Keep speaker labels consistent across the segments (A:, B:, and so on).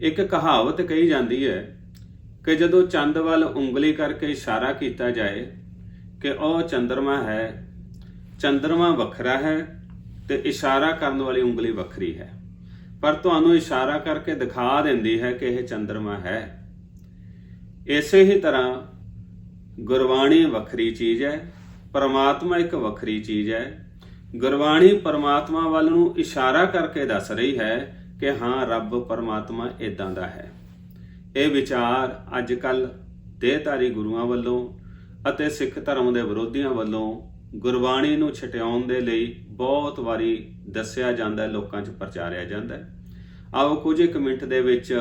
A: ਇੱਕ ਕਹਾਵਤ ਕਹੀ ਜਾਂਦੀ ਹੈ ਕਿ ਜਦੋਂ ਚੰਦ ਵੱਲ ਉਂਗਲੀ ਕਰਕੇ ਇਸ਼ਾਰਾ ਕੀਤਾ ਜਾਏ ਕਿ ਉਹ ਚੰਦਰਮਾ ਹੈ, ਚੰਦਰਮਾ ਵੱਖਰਾ ਹੈ ਤੇ ਇਸ਼ਾਰਾ ਕਰਨ ਵਾਲੀ ਉਂਗਲੀ ਵੱਖਰੀ ਹੈ। ਪਰ ਤੁਹਾਨੂੰ ਇਸ਼ਾਰਾ ਕਰਕੇ ਦਿਖਾ ਦਿੰਦੀ ਹੈ ਕਿ ਇਹ ਚੰਦਰਮਾ ਹੈ। ਇਸੇ ਹੀ ਤਰ੍ਹਾਂ ਗੁਰਬਾਣੀ ਵੱਖਰੀ ਚੀਜ਼ ਹੈ, ਪਰਮਾਤਮਾ ਇੱਕ ਵੱਖਰੀ ਚੀਜ਼ ਹੈ। ਗੁਰਬਾਣੀ ਪਰਮਾਤਮਾ ਵੱਲ ਨੂੰ ਇਸ਼ਾਰਾ ਕਰਕੇ ਦੱਸ ਰਹੀ ਹੈ ਕਿ ਹਾਂ, ਰੱਬ ਪਰਮਾਤਮਾ ਇਦਾਂ ਦਾ ਹੈ। ਇਹ ਵਿਚਾਰ ਅੱਜ ਕੱਲ ਦੇਹਧਾਰੀ ਗੁਰੂਆਂ ਵੱਲੋਂ ਅਤੇ ਸਿੱਖ ਧਰਮ ਦੇ ਵਿਰੋਧੀਆਂ ਵੱਲੋਂ ਗੁਰਬਾਣੀ ਨੂੰ ਛਟਿਆਉਣ ਦੇ ਲਈ ਬਹੁਤ ਵਾਰੀ ਦੱਸਿਆ ਜਾਂਦਾ ਹੈ ਲੋਕਾਂ 'ਚ ਪ੍ਰਚਾਰਿਆ ਜਾਂਦਾ ਹੈ। ਆਓ ਕੁਝ ਇੱਕ ਮਿੰਟ ਦੇ ਵਿੱਚ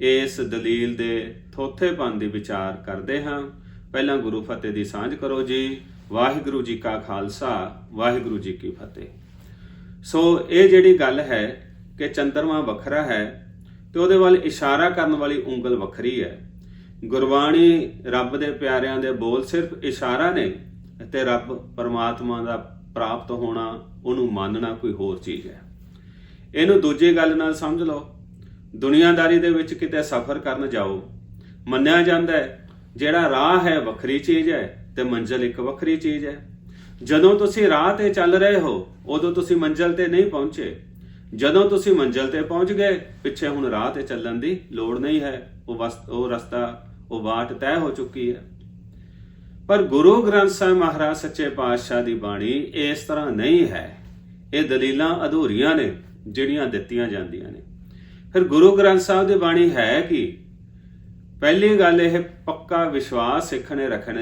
A: ਇਸ ਦਲੀਲ ਦੇ ਥੋਥੇਪਨ ਦੀ ਵਿਚਾਰ ਕਰਦੇ ਹਾਂ। ਪਹਿਲਾਂ ਗੁਰੂ ਫਤਿਹ ਦੀ ਸਾਂਝ ਕਰੋ ਜੀ। ਵਾਹਿਗੁਰੂ ਜੀ ਕਾ ਖਾਲਸਾ, ਵਾਹਿਗੁਰੂ ਜੀ ਕੀ ਫਤਿਹ। ਸੋ ਇਹ ਜਿਹੜੀ ਗੱਲ ਹੈ ਕਿ ਚੰਦਰਮਾ ਵੱਖਰਾ ਹੈ ਤੇ ਉਹਦੇ ਵੱਲ ਇਸ਼ਾਰਾ ਕਰਨ ਵਾਲੀ ਉਂਗਲ ਵੱਖਰੀ ਹੈ। ਗੁਰਬਾਣੀ ਰੱਬ ਦੇ ਪਿਆਰਿਆਂ ਦੇ ਬੋਲ ਸਿਰਫ ਇਸ਼ਾਰਾ ਨੇ ਤੇ ਰੱਬ ਪਰਮਾਤਮਾ ਦਾ ਪ੍ਰਾਪਤ ਹੋਣਾ, ਉਹਨੂੰ ਮੰਨਣਾ ਕੋਈ ਹੋਰ ਚੀਜ਼ ਹੈ। ਇਹਨੂੰ ਦੂਜੀ ਗੱਲ ਨਾਲ ਸਮਝ ਲਓ। ਦੁਨੀਆਦਾਰੀ ਦੇ ਵਿੱਚ ਕਿਤੇ ਸਫ਼ਰ ਕਰਨ ਜਾਓ, ਮੰਨਿਆ ਜਾਂਦਾ ਹੈ, ਜਿਹੜਾ ਰਾਹ ਹੈ ਵੱਖਰੀ ਚੀਜ਼ ਹੈ ਤੇ ਮੰਜ਼ਿਲ ਇੱਕ ਵੱਖਰੀ ਚੀਜ਼ ਹੈ। ਜਦੋਂ ਤੁਸੀਂ ਰਾਹ ਤੇ ਚੱਲ ਰਹੇ ਹੋ, ਉਦੋਂ ਤੁਸੀਂ ਮੰਜ਼ਿਲ ਤੇ ਨਹੀਂ ਪਹੁੰਚੇ। ਜਦੋਂ ਤੁਸੀਂ ਮੰਜ਼ਿਲ ਤੇ ਪਹੁੰਚ ਗਏ, ਪਿੱਛੇ ਹੁਣ ਰਾਹ ਤੇ ਚੱਲਣ ਦੀ ਲੋੜ ਨਹੀਂ ਹੈ। ਉਹ ਵਸ- ਉਹ ਰਸਤਾ, ਉਹ ਬਾਟ ਤੈਅ ਹੋ ਚੁੱਕੀ ਹੈ। ਪਰ ਗੁਰੂ ਗ੍ਰੰਥ ਸਾਹਿਬ ਮਹਾਰਾਜ ਸੱਚੇ ਪਾਤਸ਼ਾਹ ਦੀ ਬਾਣੀ ਇਸ ਤਰ੍ਹਾਂ ਨਹੀਂ ਹੈ। ਇਹ ਦਲੀਲਾਂ ਅਧੂਰੀਆਂ ਨੇ, ਜਿਹੜੀਆਂ ਦਿੱਤੀਆਂ ਜਾਂਦੀਆਂ ਨੇ। ਫਿਰ ਗੁਰੂ ਗ੍ਰੰਥ ਸਾਹਿਬ ਦੀ ਬਾਣੀ ਹੈ ਕੀ? ਪਹਿਲੀ ਗੱਲ ਇਹ ਪੱਕਾ ਵਿਸ਼ਵਾਸ ਸਿੱਖ ਨੇ ਰੱਖਣਾ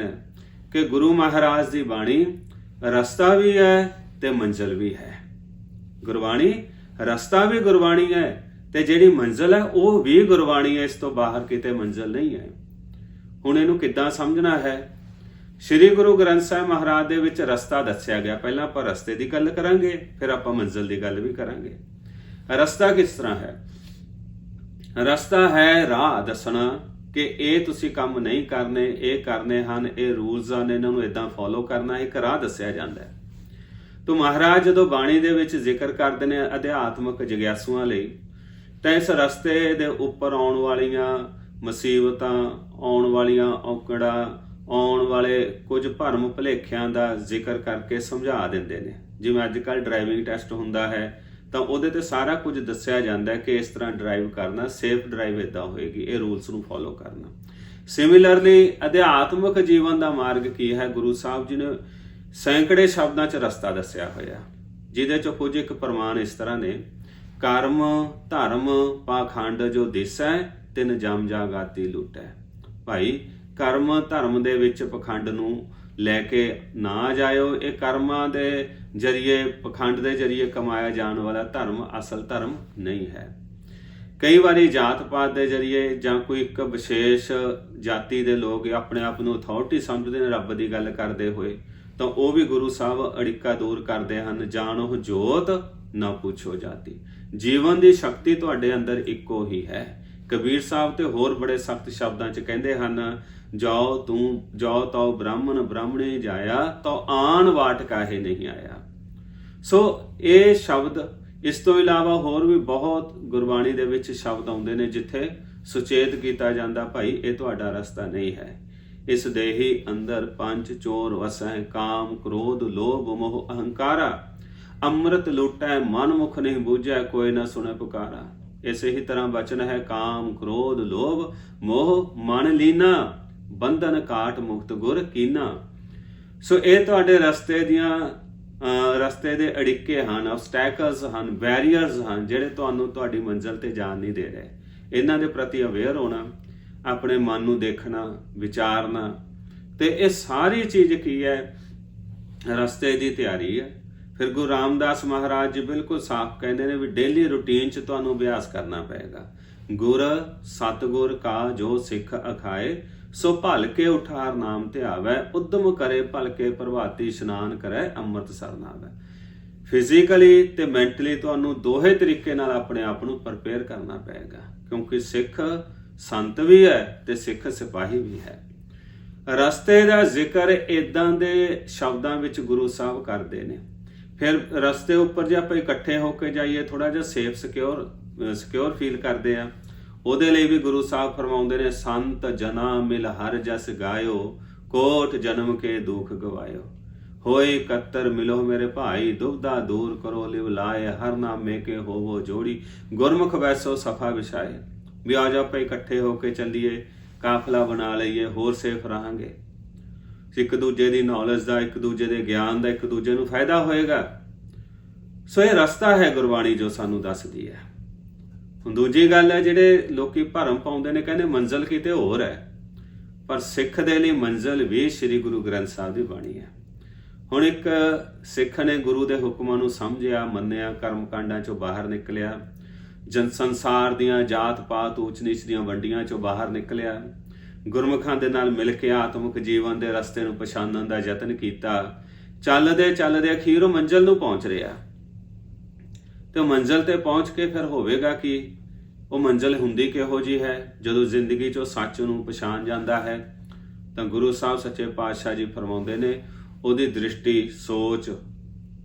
A: ਕਿ ਗੁਰੂ ਮਹਾਰਾਜ ਦੀ ਬਾਣੀ ਰਸਤਾ ਵੀ ਹੈ ਤੇ ਮੰਜ਼ਲ ਵੀ ਹੈ। ਗੁਰਬਾਣੀ ਰਸਤਾ ਵੀ ਗੁਰਬਾਣੀ ਹੈ ਤੇ ਜਿਹੜੀ ਮੰਜ਼ਲ ਹੈ, ਉਹ ਵੀ ਗੁਰਬਾਣੀ ਹੈ। ਇਸ ਤੋਂ ਬਾਹਰ ਕਿਤੇ ਮੰਜ਼ਲ ਨਹੀਂ ਹੈ। ਹੁਣ ਇਹਨੂੰ ਕਿੱਦਾਂ ਸਮਝਣਾ ਹੈ? ਸ੍ਰੀ ਗੁਰੂ ਗ੍ਰੰਥ ਸਾਹਿਬ ਮਹਾਰਾਜ ਦੇ ਵਿੱਚ ਰਸਤਾ ਦੱਸਿਆ ਗਿਆ। ਪਹਿਲਾਂ ਆਪਾਂ ਰਸਤੇ ਦੀ ਗੱਲ ਕਰਾਂਗੇ, ਫਿਰ ਆਪਾਂ ਮੰਜ਼ਿਲ ਦੀ ਗੱਲ ਵੀ ਕਰਾਂਗੇ। ਰਸਤਾ ਕਿਸ ਤਰ੍ਹਾਂ ਹੈ? ਰਸਤਾ ਹੈ ਰਾਹ ਦੱਸਣਾ ਕਿ ਇਹ ਤੁਸੀਂ ਕੰਮ ਨਹੀਂ ਕਰਨੇ, ਇਹ ਕਰਨੇ ਹਨ, ਇਹ ਰੂਲਸ ਹਨ, ਇਹਨਾਂ ਨੂੰ ਇਦਾਂ ਫੋਲੋ ਕਰਨਾ, ਇੱਕ ਰਾਹ ਦੱਸਿਆ ਜਾਂਦਾ ਹੈ। ਤੋ ਮਹਾਰਾਜ ਜਦੋਂ ਬਾਣੀ ਦੇ ਵਿੱਚ ਜ਼ਿਕਰ ਕਰਦੇ ਨੇ ਅਧਿਆਤਮਕ ਜਗਿਆਸੂਆਂ ਲਈ, ਤਾਂ ਇਸ ਰਸਤੇ ਦੇ ਉੱਪਰ ਆਉਣ ਵਾਲੀਆਂ ਮੁਸੀਬਤਾਂ, ਆਉਣ ਵਾਲੀਆਂ ਔਕੜਾਂ, ਆਉਣ ਵਾਲੇ ਕੁਝ ਭਰਮ ਭੁਲੇਖਿਆਂ ਦਾ ਜ਼ਿਕਰ ਕਰਕੇ ਸਮਝਾ ਦਿੰਦੇ ਨੇ। ਜਿਵੇਂ ਅੱਜ ਕੱਲ ਡਰਾਈਵਿੰਗ ਟੈਸਟ ਹੁੰਦਾ ਹੈ, ਤਾਂ ਉਹਦੇ ਤੇ ਸਾਰਾ ਕੁਝ ਦੱਸਿਆ ਜਾਂਦਾ ਹੈ ਕਿ ਇਸ ਤਰ੍ਹਾਂ ਡਰਾਈਵ ਕਰਨਾ ਸੇਫ ਡਰਾਈਵ ਇਦਾਂ ਹੋਏਗੀ, ਇਹ ਰੂਲਸ ਨੂੰ ਫੋਲੋ ਕਰਨਾ। ਸਿਮਿਲਰਲੀ ਅਧਿਆਤਮਕ ਜੀਵਨ ਦਾ ਮਾਰਗ ਕੀ ਹੈ? ਗੁਰੂ ਸਾਹਿਬ ਜੀ ਨੇ ਸੈਂਕੜੇ ਸ਼ਬਦਾਂ 'ਚ ਰਸਤਾ ਦੱਸਿਆ ਹੋਇਆ ਜਿਹਦੇ 'ਚ ਕੁਝ ਇੱਕ ਪ੍ਰਮਾਣ ਇਸ ਤਰ੍ਹਾਂ ਨੇ, ਕਰਮ, ਧਰਮ, ਪਾਖੰਡ ਜੋ ਦਿਸੈ, ਤਿਨ ਜਮ ਜਾਗਾਤੀ ਲੁਟੈ। ਭਾਈ, ਕਰਮ, ਧਰਮ ਦੇ ਵਿੱਚ ਪਖੰਡ ਨੂੰ ਲੈ ਕੇ ਨਾ ਜਾਇਓ। ਇਹ ਕਰਮਾਂ ਦੇ ਜਰੀਏ, ਪਖੰਡ ਦੇ ਜਰੀਏ ਕਮਾਇਆ ਜਾਣ ਵਾਲਾ ਧਰਮ, ਅਸਲ ਧਰਮ ਨਹੀਂ ਹੈ। ਕਈ ਵਾਰੀ ਜਾਤ ਪਾਤ ਦੇ ਜਰੀਏ ਜਾਂ ਕੋਈ ਇੱਕ ਵਿਸ਼ੇਸ਼ ਜਾਤੀ ਦੇ ਲੋਕ ਆਪਣੇ ਆਪ ਨੂੰ ਅਥਾਰਟੀ ਸਮਝਦੇ ਨੇ, ਰੱਬ ਦੀ ਗੱਲ ਕਰਦੇ ਹੋਏ। ਤਾਂ ਉਹ ਵੀ ਗੁਰੂ ਸਾਹਿਬ ਅੜਿੱਕਾ ਦੂਰ ਕਰਦੇ ਹਨ, ਜਾਣ ਉਹ ਜੋਤ ਨਾ ਪੁੱਛੋ ਜਾਤੀ। ਜੀਵਨ ਦੀ ਸ਼ਕਤੀ ਤੁਹਾਡੇ ਅੰਦਰ ਇੱਕੋ ਹੀ ਹੈ। ਕਬੀਰ ਸਾਹਿਬ ਤੇ ਹੋਰ ਬੜੇ ਸਖਤ ਸ਼ਬਦਾਂ 'ਚ ਕਹਿੰਦੇ ਹਨ, ਜਾਓ ਤੂੰ, ਜਾਓ ਤਉ ਬ੍ਰਾਹਮਣ, ਬ੍ਰਾਹਮਣੇ ਜਾਇਆ ਤਉ ਆਣ ਵਾਟ ਕਾਹੇ ਨਹੀਂ ਆਇਆ। ਸੋ ਇਹ ਸ਼ਬਦ, ਇਸ ਤੋਂ ਇਲਾਵਾ ਹੋਰ ਵੀ ਬਹੁਤ ਗੁਰਬਾਣੀ ਦੇ ਵਿੱਚ ਸ਼ਬਦ ਆਉਂਦੇ ਨੇ, ਜਿੱਥੇ ਸੁਚੇਤ ਕੀਤਾ ਜਾਂਦਾ, ਭਾਈ, ਇਹ ਤੁਹਾਡਾ ਰਸਤਾ ਨਹੀਂ ਹੈ। ਇਸ ਦੇਹੀ ਅੰਦਰ ਪੰਜ ਚੋਰ ਵਸੈ ਕਾਮ ਕ੍ਰੋਧ ਲੋਭ ਮੋਹ ਅਹੰਕਾਰਾ। ਅੰਮ੍ਰਿਤ ਲੁਟੈ ਮਨ ਮੁਖ ਨਹੀਂ ਬੂਝੈ ਕੋਈ ਨਾ ਸੁਣੇ ਪੁਕਾਰਾ। ਇਸੇ ਹੀ ਤਰ੍ਹਾਂ ਬਚਨ ਹੈ ਕਾਮ ਕ੍ਰੋਧ ਲੋਭ ਮੋਹ ਮਨ ਲੀਨਾ ਬੰਧਨ ਕਾਟ ਮੁਕਤ ਗੁਰ ਕੀਨਾ। ਸੋ ਇਹ ਤੁਹਾਡੇ ਰਸਤੇ ਦੀਆਂ ਅਹ, ਰਸਤੇ ਦੇ ਅੜਿੱਕੇ ਹਨ ਆਬਸਟੈਕਲਸ ਹਨ ਬੈਰੀਅਰਸ ਹਨ ਜਿਹੜੇ ਤੁਹਾਨੂੰ ਤੁਹਾਡੀ ਮੰਜ਼ਿਲ ਤੇ ਜਾਣ ਨਹੀਂ ਦੇ ਰਹੇ। ਇਹਨਾਂ ਦੇ ਪ੍ਰਤੀ ਅਵੇਅਰ ਹੋਣਾ ਆਪਣੇ ਮਨ ਨੂੰ ਦੇਖਣਾ, ਵਿਚਾਰਨਾ। ਤੇ ਇਹ ਸਾਰੀ ਚੀਜ਼ ਕੀ ਹੈ? ਰਸਤੇ ਦੀ ਤਿਆਰੀ ਹੈ। ਫਿਰ ਗੁਰੂ ਰਾਮਦਾਸ ਮਹਾਰਾਜ ਜੀ ਬਿਲਕੁਲ ਸਾਫ਼ ਕਹਿੰਦੇ ਨੇ ਵੀ ਡੇਲੀ ਰੁਟੀਨ 'ਚ ਤੁਹਾਨੂੰ ਅਭਿਆਸ ਕਰਨਾ ਪਏਗਾ। ਗੁਰ, ਸਤਗੁਰ ਕਾ ਜੋ ਸਿੱਖ ਅਖਾਏ, ਸੋ ਭਲ ਕੇ ਉਠਾਰ ਨਾਮ ਧਿਆਵੈ ਉਦਮ ਕਰੇ ਭਲਕੇ ਪ੍ਰਭਾਤੀ ਇਸ਼ਨਾਨ ਕਰੈ ਅੰਮ੍ਰਿਤ ਸਰਨਾਵੈ ਫਿਜ਼ੀਕਲੀ ਤੇ ਮੈਂਟਲੀ ਤੁਹਾਨੂੰ ਦੋਹੇ ਤਰੀਕੇ ਨਾਲ ਆਪਣੇ ਆਪ ਨੂੰ ਪ੍ਰਪੇਅਰ ਕਰਨਾ ਪਏਗਾ, ਕਿਉਂਕਿ ਸਿੱਖ ਸੰਤ ਵੀ ਹੈ ਤੇ ਸਿੱਖ ਸਿਪਾਹੀ ਵੀ ਹੈ। ਰਸਤੇ ਦਾ ਜ਼ਿਕਰ ਇਦਾਂ ਦੇ ਸ਼ਬਦਾਂ ਵਿੱਚ ਗੁਰੂ ਸਾਹਿਬ ਕਰਦੇ ਨੇ। ਫਿਰ ਰਸਤੇ ਉੱਪਰ ਜੇ ਆਪਾਂ ਇਕੱਠੇ ਹੋ ਕੇ ਜਾਈਏ ਥੋੜਾ ਜਿਹਾ ਸੇਫ ਸਿਕਿਉਰ ਸਿਕਿਉਰ ਫੀਲ ਕਰਦੇ ਆ ਉਹਦੇ ਲਈ ਵੀ ਗੁਰੂ ਸਾਹਿਬ ਫਰਮਾਉਂਦੇ ਨੇ, ਸੰਤ ਜਨਾ ਮਿਲ ਹਰ ਜਸ ਗਾਇਓ, ਕੋਟ ਜਨਮ ਕੇ ਦੁੱਖ ਗਵਾਇਓ। ਹੋਏ ਕਤਰ ਮਿਲੋ ਮੇਰੇ ਭਾਈ ਦੁਬਦਾ ਦੂਰ ਕਰੋ ਲਿਵ ਲਾਏ, ਹਰ ਨਾਮੇ ਕੇ ਹੋਵੋ ਜੋੜੀ। ਗੁਰਮੁਖ ਵੈਸੋ ਸਫਾ ਵਿਛਾਏ। ਵੀ ਆ ਜਾ ਆਪਾਂ ਇਕੱਠੇ ਹੋ ਕੇ ਚੱਲੀਏ, ਕਾਫਲਾ ਬਣਾ ਲਈਏ, ਹੋਰ ਸੇਫ ਰਹਾਂਗੇ। ਇੱਕ ਦੂਜੇ ਦੀ ਨੌਲੇਜ ਦਾ, ਇੱਕ ਦੂਜੇ ਦੇ ਗਿਆਨ ਦਾ, ਇੱਕ ਦੂਜੇ ਨੂੰ ਫਾਇਦਾ ਹੋਏਗਾ। ਸੋ ਇਹ ਰਸਤਾ ਹੈ ਗੁਰਬਾਣੀ ਜੋ ਸਾਨੂੰ ਦੱਸਦੀ ਹੈ। ਹੁਣ ਦੂਜੀ ਗੱਲ ਹੈ, ਜਿਹੜੇ ਲੋਕੀ ਭਰਮ ਪਾਉਂਦੇ ਨੇ, ਕਹਿੰਦੇ ਮੰਜ਼ਲ ਕਿਤੇ ਹੋਰ ਹੈ। ਪਰ ਸਿੱਖ ਦੇ ਲਈ ਮੰਜ਼ਲ ਵੀ ਸ੍ਰੀ ਗੁਰੂ ਗ੍ਰੰਥ ਸਾਹਿਬ ਦੀ ਬਾਣੀ ਹੈ। ਹੁਣ ਇੱਕ ਸਿੱਖ ਨੇ ਗੁਰੂ ਦੇ ਹੁਕਮਾਂ ਨੂੰ ਸਮਝਿਆ, ਮੰਨਿਆ, ਕਰਮ ਕਾਂਡਾਂ ਚੋਂ ਬਾਹਰ ਨਿਕਲਿਆ। ਜਨ ਸੰਸਾਰ ਦੀਆਂ ਜਾਤ ਪਾਤ ਉੱਚ ਨੀਚ ਦੀਆਂ ਵੰਡੀਆਂ ਚੋਂ ਬਾਹਰ ਨਿਕਲਿਆ, ਗੁਰਮੁਖਾਂ ਦੇ ਨਾਲ ਮਿਲ ਕੇ ਆਤਮਿਕ ਜੀਵਨ ਦੇ ਰਸਤੇ ਨੂੰ ਪਛਾਣਨ ਦਾ ਯਤਨ ਕੀਤਾ, ਚੱਲਦੇ ਚੱਲਦੇ ਅਖੀਰ ਉਹ ਮੰਜ਼ਲ ਨੂੰ ਪਹੁੰਚ ਰਿਹਾ। ਤੇ ਉਹ ਮੰਜ਼ਲ ਤੇ ਪਹੁੰਚ ਕੇ ਫਿਰ ਹੋਵੇਗਾ ਕਿ? ਉਹ ਮੰਜ਼ਲ ਹੁੰਦੀ ਕਿਹੋ ਜੀ ਹੈ? ਜਦੋਂ ਜ਼ਿੰਦਗੀ 'ਚੋਂ ਸੱਚ ਨੂੰ ਪਛਾਣ ਜਾਂਦਾ ਹੈ, ਤਾਂ ਗੁਰੂ ਸਾਹਿਬ ਸੱਚੇ ਪਾਤਸ਼ਾਹ ਜੀ ਫਰਮਾਉਂਦੇ ਨੇ, ਉਹਦੀ ਦ੍ਰਿਸ਼ਟੀ, ਸੋਚ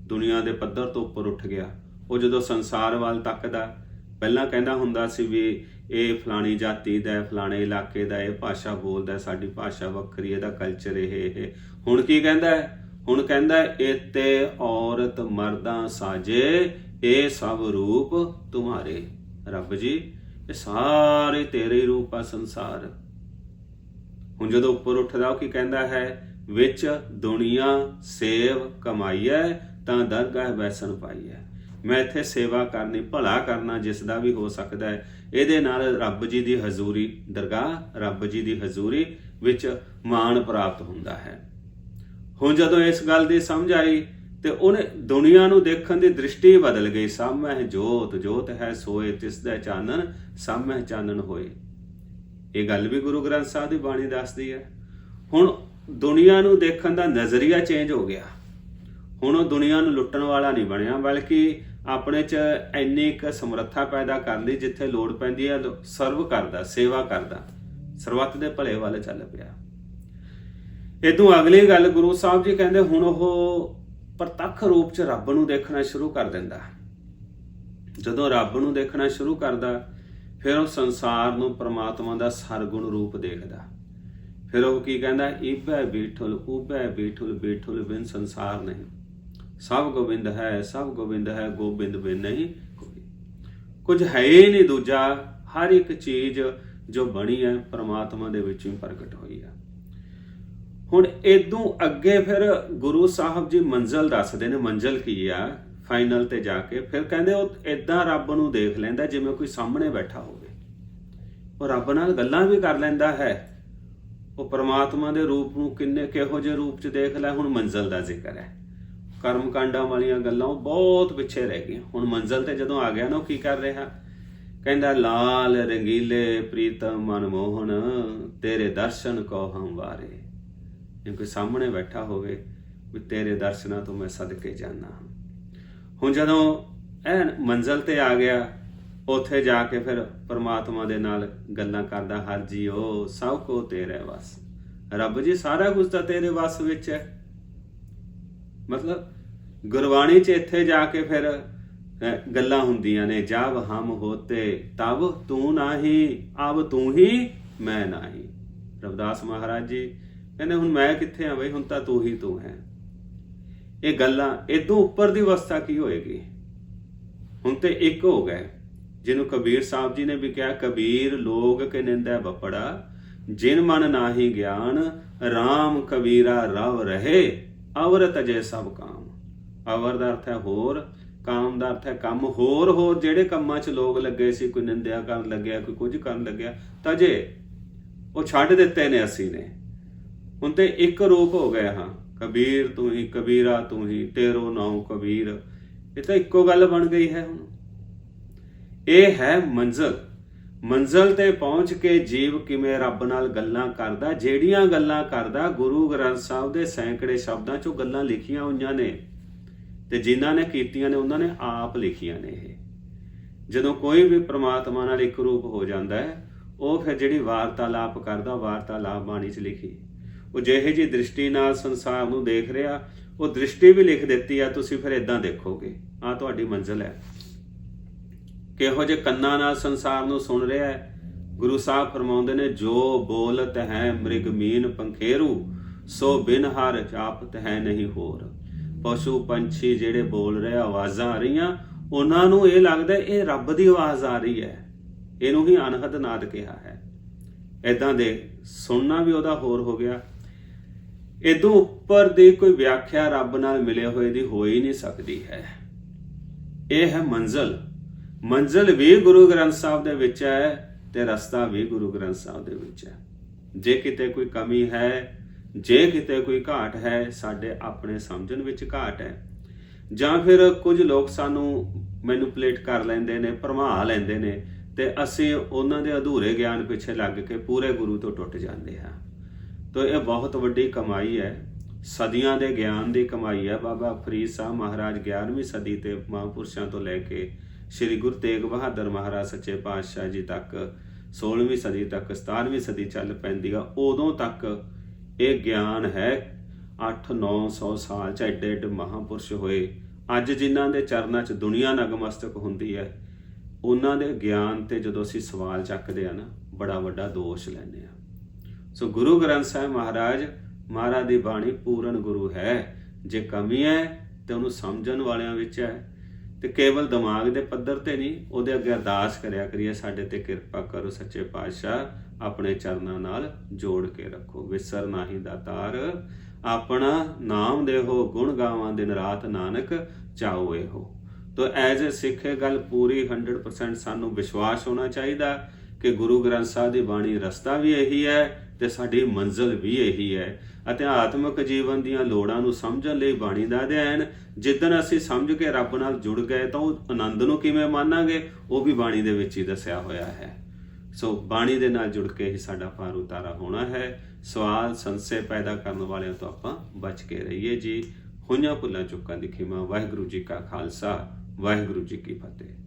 A: ਦੁਨੀਆ ਦੇ ਪੱਧਰ ਤੋਂ ਉੱਪਰ ਉੱਠ ਗਿਆ। ਉਹ ਜਦੋਂ ਸੰਸਾਰ ਵੱਲ ਤੱਕਦਾ ਪਹਿਲਾਂ ਕਹਿੰਦਾ ਹੁੰਦਾ ਸੀ ਵੀ ਇਹ ਫਲਾਣੀ ਜਾਤੀ ਦਾ ਫਲਾਣੇ ਇਲਾਕੇ ਦਾ ਇਹ ਭਾਸ਼ਾ ਬੋਲਦਾ ਸਾਡੀ ਭਾਸ਼ਾ ਵੱਖਰੀ ਇਹਦਾ ਕਲਚਰ ਇਹ ਇਹ ਹੁਣ ਕੀ ਕਹਿੰਦਾ ਹੁਣ ਕਹਿੰਦਾ ਹੈ, ਇਤੇ ਔਰਤ ਮਰਦਾਂ ਸਾਜੇ ਇਹ ਸਭ ਰੂਪ ਤੁਹਾਰੇ। ਰੱਬ ਜੀ ਇਹ ਸਾਰੇ ਤੇਰੇ ਹੀ ਰੂਪ ਆ ਸੰਸਾਰ। ਹੁਣ ਜਦੋਂ ਉੱਪਰ ਉੱਠਦਾ ਉਹ ਕੀ ਕਹਿੰਦਾ ਹੈ? ਵਿੱਚ ਦੁਨੀਆ ਸੇਵ ਕਮਾਈਐ ਤਾਂ ਦਰਗਾਹ ਬੈਸਣ ਪਾਈਐ ਮੈਂ ਇੱਥੇ ਸੇਵਾ ਕਰਨੀ, ਭਲਾ ਕਰਨਾ ਜਿਸ ਦਾ ਵੀ ਹੋ ਸਕਦਾ ਹੈ। ਇਹਦੇ ਨਾਲ ਰੱਬ ਜੀ ਦੀ ਹਜ਼ੂਰੀ, ਦਰਗਾਹ ਰੱਬ ਜੀ ਦੀ ਹਜ਼ੂਰੀ ਵਿੱਚ ਮਾਣ ਪ੍ਰਾਪਤ ਹੁੰਦਾ ਹੈ। ਹੁਣ ਜਦੋਂ ਇਸ ਗੱਲ ਦੀ ਸਮਝ ਆਈ, ਤੇ ਉਹਨੇ ਦੁਨੀਆ ਨੂੰ ਦੇਖਣ ਦੀ ਦ੍ਰਿਸ਼ਟੀ ਬਦਲ ਗਈ। ਸਾਹਮਣੇ ਜੋਤ ਜੋਤ ਹੈ ਸੋਏ, ਤਿਸ ਦਾ ਚਾਨਣ ਸਾਹਮਣੇ ਚਾਨਣ ਹੋਏ। ਇਹ ਗੱਲ ਵੀ ਗੁਰੂ ਗ੍ਰੰਥ ਸਾਹਿਬ ਦੀ ਬਾਣੀ ਦੱਸਦੀ ਹੈ। ਹੁਣ ਦੁਨੀਆ ਨੂੰ ਦੇਖਣ ਦਾ ਨਜ਼ਰੀਆ ਚੇਂਜ ਹੋ ਗਿਆ। ਹੁਣ ਉਹ ਦੁਨੀਆ ਨੂੰ ਲੁੱਟਣ ਵਾਲਾ ਨਹੀਂ ਬਣਿਆ, ਬਲਕਿ ਆਪਣੇ 'ਚ ਇੰਨੀ ਕੁ ਸਮਰੱਥਾ ਪੈਦਾ ਕਰ ਲਈ ਜਿੱਥੇ ਲੋੜ ਪੈਂਦੀ ਹੈ ਸਰਵ ਕਰਦਾ, ਸੇਵਾ ਕਰਦਾ। ਸਰਬੱਤ ਦੇ ਭਲੇ ਵੱਲ ਚੱਲ ਪਿਆ। ਇਦੋਂ ਅਗਲੀ ਗੱਲ ਗੁਰੂ ਸਾਹਿਬ ਜੀ ਕਹਿੰਦੇ, ਹੁਣ ਉਹ ਪ੍ਰਤੱਖ ਰੂਪ 'ਚ ਰੱਬ ਨੂੰ ਦੇਖਣਾ ਸ਼ੁਰੂ ਕਰ ਦਿੰਦਾ। ਜਦੋਂ ਰੱਬ ਨੂੰ ਦੇਖਣਾ ਸ਼ੁਰੂ ਕਰਦਾ, ਫਿਰ ਉਹ ਸੰਸਾਰ ਨੂੰ ਪ੍ਰਮਾਤਮਾ ਦਾ ਸਰਗੁਣ ਰੂਪ ਦੇਖਦਾ। ਫਿਰ ਉਹ ਕੀ ਕਹਿੰਦਾ ਈਬੈ ਬੀਠੁਲ, ਉਬੈ ਬੀਠੁਲ ਬੀਠੁਲ ਬਿਨ ਸੰਸਾਰ ਨਹੀਂ। ਸਭ ਗੋਬਿੰਦ ਹੈ, ਸਭ ਗੋਬਿੰਦ ਹੈ, ਗੋਬਿੰਦ ਬਿਨ ਨਹੀਂ ਕੋਈ। ਕੁਝ ਹੈ ਹੀ ਨਹੀਂ ਦੂਜਾ, ਹਰ ਇੱਕ ਚੀਜ਼ ਜੋ ਬਣੀ ਹੈ, ਪ੍ਰਮਾਤਮਾ ਦੇ ਵਿੱਚੋਂ ਹੀ ਪ੍ਰਗਟ ਹੋਈ ਹੈ। ਹੁਣ ਇਦੋਂ ਅੱਗੇ ਫਿਰ ਗੁਰੂ ਸਾਹਿਬ ਜੀ ਮੰਜ਼ਲ ਦੱਸਦੇ ਨੇ, ਮੰਜ਼ਲ ਕੀ ਆ? ਫਾਈਨਲ ਤੇ ਜਾ ਕੇ ਫਿਰ ਕਹਿੰਦੇ ਉਹ ਇਦਾਂ ਰੱਬ ਨੂੰ ਦੇਖ ਲੈਂਦਾ ਜਿਵੇਂ ਕੋਈ ਸਾਹਮਣੇ ਬੈਠਾ ਹੋਵੇ। ਉਹ ਰੱਬ ਨਾਲ ਗੱਲਾਂ ਵੀ ਕਰ ਲੈਂਦਾ ਹੈ। ਉਹ ਪ੍ਰਮਾਤਮਾ ਦੇ ਰੂਪ ਨੂੰ ਕਿੰਨੇ ਕਿਹੋ ਜਿਹੇ ਰੂਪ 'ਚ ਦੇਖ ਲੈ, ਹੁਣ ਮੰਜ਼ਲ ਦਾ ਜ਼ਿਕਰ ਹੈ। ਕਰਮ ਕਾਂਡਾਂ ਵਾਲੀਆਂ ਗੱਲਾਂ ਉਹ ਬਹੁਤ ਪਿੱਛੇ ਰਹਿ ਗਈਆਂ। ਹੁਣ ਮੰਜ਼ਲ ਤੇ ਜਦੋਂ ਆ ਗਿਆ ਨਾ ਉਹ ਕੀ ਕਰ ਰਿਹਾ? ਕਹਿੰਦਾ, ਲਾਲ, ਰੰਗੀਲੇ ਪ੍ਰੀਤਮ ਮਨਮੋਹਨ, ਤੇਰੇ ਦਰਸ਼ਨ ਕੋ ਹਮ ਵਾਰੇ। ਜੇ ਕੋਈ ਸਾਹਮਣੇ ਬੈਠਾ ਹੋਵੇ ਵੀ ਤੇਰੇ ਦਰਸ਼ਨਾਂ ਤੋਂ ਮੈਂ ਸਦਕੇ ਜਾਣਾ ਹੁਣ ਜਦੋਂ ਐਨ ਮੰਜ਼ਲ ਤੇ ਆ ਗਿਆ, ਉੱਥੇ ਜਾ ਕੇ ਫਿਰ ਪਰਮਾਤਮਾ ਦੇ ਨਾਲ ਗੱਲਾਂ ਕਰਦਾ, ਹਰ ਜੀਓ ਸਭ ਕੋ ਤੇਰੇ ਵਸ। ਰੱਬ ਜੀ, ਸਾਰਾ ਕੁਝ ਤਾਂ ਤੇਰੇ ਵਸ ਵਿੱਚ ਹੈ। ਮਤਲਬ ਗੁਰਬਾਣੀ 'ਚ ਇੱਥੇ ਜਾ ਕੇ ਫਿਰ ਗੱਲਾਂ ਹੁੰਦੀਆਂ ਨੇ ਜਬ ਹਮ ਹੋਤੇ ਤਬ ਤੂੰ ਨਹੀਂ ਅਬ ਤੂੰ ਹੀ, ਮੈਂ ਨਹੀਂ। ਰਵਿਦਾਸ ਮਹਾਰਾਜ ਜੀ ਕਹਿੰਦੇ, ਹੁਣ ਮੈਂ ਕਿੱਥੇ ਆ ਬਈ? ਹੁਣ ਤਾਂ ਤੂੰ ਹੀ ਤੂੰ ਹੈ। ਇਹ ਗੱਲਾਂ ਇਦੋਂ ਉੱਪਰ ਦੀ ਅਵਸਥਾ ਕੀ ਹੋਏਗੀ? ਹੁਣ ਤੇ ਇੱਕ ਹੋ ਗਏ। ਜਿਹਨੂੰ ਕਬੀਰ ਸਾਹਿਬ ਜੀ ਨੇ ਵੀ ਕਿਹਾ, ਕਬੀਰ ਲੋਗ ਕੇ ਨਿੰਦਾ ਬਪੜਾ, ਜਿਨ ਮਨ ਨਾਹੀ ਗਿਆਨ RAM ਕਬੀਰਾ ਰਵ ਰਹੇ। ਅਵਰਤ ਜੇ ਸਭ ਕਾਮ। ਅਵਰ ਦਾ ਅਰਥ ਹੈ ਹੋਰ, ਕਾਮ ਦਾ ਅਰਥ ਹੈ ਕੰਮ। ਹੋਰ ਹੋਰ ਜਿਹੜੇ ਕੰਮਾਂ 'ਚ ਲੋਕ ਲੱਗੇ ਸੀ, ਕੋਈ ਨਿੰਦਿਆ ਕਰਨ ਲੱਗਿਆ, ਕੋਈ ਕੁਝ ਕਰਨ ਲੱਗਿਆ, ਤਜੇ, ਉਹ ਛੱਡ ਦਿੱਤੇ ਨੇ ਅਸੀਂ ਨੇ। ਹੁਣ ਤੇ ਇੱਕ ਰੂਪ ਹੋ ਗਏ ਹਾਂ। ਕਬੀਰ ਤੂੰ ਹੀ, ਕਬੀਰਾ ਤੂੰ ਹੀ, ਤੇਰੋ ਨਾਉ ਕਬੀਰ। ਇਹ ਤਾਂ ਇੱਕੋ ਗੱਲ ਬਣ ਗਈ ਹੈ ਹੁਣ। ਇਹ ਹੈ ਮੰਜ਼ਲ। ਮੰਜ਼ਲ ਤੇ ਪਹੁੰਚ ਕੇ ਜੀਵ ਕਿਵੇਂ ਰੱਬ ਨਾਲ ਗੱਲਾਂ ਕਰਦਾ, ਜਿਹੜੀਆਂ ਗੱਲਾਂ ਕਰਦਾ, ਗੁਰੂ ਗ੍ਰੰਥ ਸਾਹਿਬ ਦੇ ਸੈਂਕੜੇ ਸ਼ਬਦਾਂ ਚੋਂ ਗੱਲਾਂ ਲਿਖੀਆਂ ਹੋਈਆਂ ਨੇ ਤੇ ਜਿਨ੍ਹਾਂ ਨੇ ਕੀਤੀਆਂ ਨੇ, ਉਹਨਾਂ ਨੇ ਆਪ ਲਿਖੀਆਂ ਨੇ ਇਹ। ਜਦੋਂ ਕੋਈ ਵੀ ਪ੍ਰਮਾਤਮਾ ਨਾਲ ਇੱਕ ਰੂਪ ਹੋ ਜਾਂਦਾ ਹੈ, ਉਹ ਫਿਰ ਜਿਹੜੀ ਵਾਰਤਾਲਾਪ ਕਰਦਾ, ਵਾਰਤਾਲਾਪ ਬਾਣੀ 'ਚ ਲਿਖੀ। ਉਹ ਜਿਹੇ ਜੀ ਦ੍ਰਿਸ਼ਟੀ ਨਾਲ ਸੰਸਾਰ ਨੂੰ ਦੇਖ ਰਿਹਾ, ਉਹ ਦ੍ਰਿਸ਼ਟੀ ਵੀ ਲਿਖ ਦਿੱਤੀ ਆ, ਤੁਸੀਂ ਫਿਰ ਇਦਾਂ ਦੇਖੋਗੇ। ਆ ਤੁਹਾਡੀ ਮੰਜ਼ਿਲ ਹੈ। ਕਿਹੋ ਜੇ ਕੰਨਾਂ ਨਾਲ ਸੰਸਾਰ ਨੂੰ ਸੁਣ ਰਿਹਾ ਹੈ? ਗੁਰੂ ਸਾਹਿਬ ਫਰਮਾਉਂਦੇ ਨੇ, ਜੋ ਬੋਲਤ ਹੈ ਮ੍ਰਿਗ ਮੀਨ ਪੰਖੇਰੂ, ਸੋ ਬਿਨ ਹਰ ਜਾਪਤ ਹੈ ਨਹੀਂ ਹੋਰ। ਪਸ਼ੂ ਪੰਛੀ ਜਿਹੜੇ ਬੋਲ ਰਹੇ ਆਵਾਜ਼ਾਂ ਆ ਰਹੀਆਂ, ਉਹਨਾਂ ਨੂੰ ਇਹ ਲੱਗਦਾ ਇਹ ਰੱਬ ਦੀ ਆਵਾਜ਼ ਆ ਰਹੀ ਹੈ। ਇਹਨੂੰ ਹੀ ਅਨਹਦ ਨਾਦ ਕਿਹਾ ਹੈ। ਇਦਾਂ ਦੇ ਸੁਣਨਾ ਵੀ ਉਹਦਾ ਹੋਰ ਹੋ ਗਿਆ। ਇਦੋਂ ਉੱਪਰ ਦੀ ਕੋਈ ਵਿਆਖਿਆ ਰੱਬ ਨਾਲ ਮਿਲੇ ਹੋਏ ਦੀ ਹੋ ਹੀ ਨਹੀਂ ਸਕਦੀ ਹੈ। ਇਹ ਹੈ ਮੰਜ਼ਲ। ਮੰਜ਼ਲ ਵੀ ਗੁਰੂ ਗ੍ਰੰਥ ਸਾਹਿਬ ਦੇ ਵਿੱਚ ਹੈ ਤੇ ਰਸਤਾ ਵੀ ਗੁਰੂ ਗ੍ਰੰਥ ਸਾਹਿਬ ਦੇ ਵਿੱਚ ਹੈ। ਜੇ ਕਿਤੇ ਕੋਈ ਕਮੀ ਹੈ, ਜੇ ਕਿਤੇ ਕੋਈ ਘਾਟ ਹੈ, ਸਾਡੇ ਆਪਣੇ ਸਮਝਣ ਵਿੱਚ ਘਾਟ ਹੈ। ਜਾਂ ਫਿਰ ਕੁਝ ਲੋਕ ਸਾਨੂੰ ਮੈਨੂਪਲੇਟ ਕਰ ਲੈਂਦੇ ਨੇ, ਭਰਮਾ ਲੈਂਦੇ ਨੇ ਤੇ ਅਸੀਂ ਉਹਨਾਂ ਦੇ ਅਧੂਰੇ ਗਿਆਨ ਪਿੱਛੇ ਲੱਗ ਕੇ ਪੂਰੇ ਗੁਰੂ ਤੋਂ ਟੁੱਟ ਜਾਂਦੇ ਹਾਂ। ਤਾਂ ਇਹ ਬਹੁਤ ਵੱਡੀ ਕਮਾਈ ਹੈ। ਸਦੀਆਂ ਦੇ ਗਿਆਨ ਦੀ ਕਮਾਈ ਹੈ। ਬਾਬਾ ਫਰੀਦ ਸਾਹਿਬ ਮਹਾਰਾਜ 11ਵੀਂ ਸਦੀ ਤੇ ਮਹਾਂਪੁਰਸ਼ਾਂ ਤੋਂ ਲੈ ਕੇ ਸ੍ਰੀ ਗੁਰੂ ਤੇਗ ਬਹਾਦਰ ਮਹਾਰਾਜ ਸੱਚੇ ਪਾਤਸ਼ਾਹ ਜੀ ਤੱਕ 16ਵੀਂ ਸਦੀ ਤੱਕ 17ਵੀਂ ਸਦੀ ਚੱਲ ਪੈਂਦੀ ਆ, ਉਦੋਂ ਤੱਕ ਇਹ ਗਿਆਨ ਹੈ। 8-900 ਸਾਲ ਚ ਐਡੇ ਐਡੇ ਮਹਾਂਪੁਰਸ਼ ਹੋਏ। ਅੱਜ ਜਿਨ੍ਹਾਂ ਦੇ ਚਰਨਾਂ 'ਚ ਦੁਨੀਆ ਨਗਮਸਤਕ ਹੁੰਦੀ ਹੈ, ਉਹਨਾਂ ਦੇ ਗਿਆਨ ਤੇ ਜਦੋਂ ਅਸੀਂ ਸਵਾਲ ਚੱਕਦੇ ਆ ਨਾ, ਬੜਾ ਵੱਡਾ ਦੋਸ਼ ਲੈਂਦੇ ਆ। ਸੋ ਗੁਰੂ ਗ੍ਰੰਥ ਸਾਹਿਬ ਮਹਾਰਾਜ ਮਹਾਰਾਜ ਦੀ ਬਾਣੀ ਪੂਰਨ ਗੁਰੂ ਹੈ। ਜੇ ਕਮੀ ਹੈ, ਤੇ ਉਹਨੂੰ ਸਮਝਣ ਵਾਲਿਆਂ ਵਿੱਚ ਹੈ। ਤੇ ਕੇਵਲ ਦਿਮਾਗ ਦੇ ਪੱਧਰ ਤੇ ਨਹੀਂ, ਉਹਦੇ ਅੱਗੇ ਅਰਦਾਸ ਕਰਿਆ ਕਰੀਏ, ਸਾਡੇ ਤੇ ਕਿਰਪਾ ਕਰੋ ਸੱਚੇ ਪਾਤਸ਼ਾਹ, ਆਪਣੇ ਚਰਨਾਂ ਨਾਲ ਜੋੜ ਕੇ ਰੱਖੋ। ਵਿਸਰ ਨਾਹੀ ਦਾਤਾਰ ਆਪਣਾ ਨਾਮ ਦੇਹੋ ਗੁਣ ਗਾਵਾਂ ਦਿਨ ਰਾਤ ਨਾਨਕ ਚਾਓ ਇਹੋ ਤੋ ਐਜ਼ ਅ ਸਿੱਖ ਇਹ ਗੱਲ ਪੂਰੀ 100% ਸਾਨੂੰ ਵਿਸ਼ਵਾਸ ਹੋਣਾ ਚਾਹੀਦਾ ਕਿ ਗੁਰੂ ਗ੍ਰੰਥ ਸਾਹਿਬ ਦੀ ਬਾਣੀ ਰਸਤਾ ਵੀ ਇਹੀ ਹੈ ਤੇ ਸਾਡੀ ਮੰਜ਼ਿਲ ਵੀ ਇਹੀ ਹੈ। ਅਤੇ ਆਤਮਿਕ ਜੀਵਨ ਦੀਆਂ ਲੋੜਾਂ ਨੂੰ ਸਮਝਣ ਲਈ ਬਾਣੀ ਦਾ ਅਧਿਐਨ ਜਿੱਦਨ ਅਸੀਂ ਸਮਝ ਕੇ ਰੱਬ ਨਾਲ ਜੁੜ ਗਏ ਤਾਂ ਉਹ ਆਨੰਦ ਨੂੰ ਕਿਵੇਂ ਮਾਨਾਂਗੇ, ਉਹ ਵੀ ਬਾਣੀ ਦੇ ਵਿੱਚ ਹੀ ਦੱਸਿਆ ਹੋਇਆ ਹੈ। ਸੋ ਬਾਣੀ ਦੇ ਨਾਲ ਜੁੜ ਕੇ ਹੀ ਸਾਡਾ ਪਾਰ ਉਤਾਰਾ ਹੋਣਾ ਹੈ। ਸਵਾਲ, ਸੰਸ਼ੇ ਪੈਦਾ ਕਰਨ ਵਾਲਿਆਂ ਤੋਂ ਆਪਾਂ ਬਚ ਕੇ ਰਹੀਏ ਜੀ। ਹੋਈਆਂ ਭੁੱਲਾਂ ਚੁੱਕਾਂ ਦੀ ਖਿਮਾ। ਵਾਹਿਗੁਰੂ ਜੀ ਕਾ ਖਾਲਸਾ। ਵਾਹਿਗੁਰੂ ਜੀ ਕੀ ਫਤਿਹ।